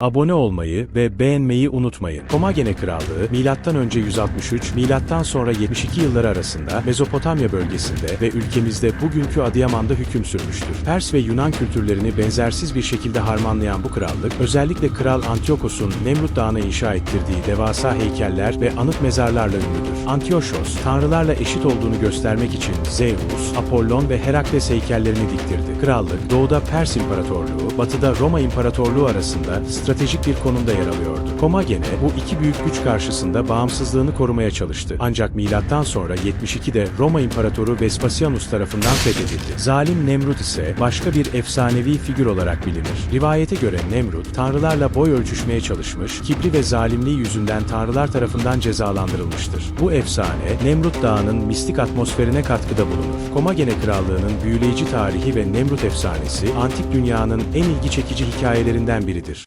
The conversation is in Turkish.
Abone olmayı ve beğenmeyi unutmayın. Komagene Krallığı, M.Ö. 163, M.Ö. 72 yılları arasında Mezopotamya bölgesinde ve ülkemizde bugünkü Adıyaman'da hüküm sürmüştür. Pers ve Yunan kültürlerini benzersiz bir şekilde harmanlayan bu krallık, özellikle Kral Antiyokos'un Nemrut Dağı'na inşa ettirdiği devasa heykeller ve anıt mezarlarla ünlüdür. Antioşos, tanrılarla eşit olduğunu göstermek için Zeus, Apollon ve Herakles heykellerini diktirdi. Krallık, doğuda Pers İmparatorluğu, batıda Roma İmparatorluğu arasında stratejik bir konumda yer alıyordu. Komagene, bu iki büyük güç karşısında bağımsızlığını korumaya çalıştı. Ancak milattan sonra 72'de Roma İmparatoru Vespasianus tarafından fethedildi. Zalim Nemrut ise başka bir efsanevi figür olarak bilinir. Rivayete göre Nemrut, tanrılarla boy ölçüşmeye çalışmış, kibri ve zalimliği yüzünden tanrılar tarafından cezalandırılmıştır. Bu efsane, Nemrut Dağı'nın mistik atmosferine katkıda bulunur. Komagene Krallığı'nın büyüleyici tarihi ve Nemrut efsanesi, antik dünyanın en ilgi çekici hikayelerinden biridir.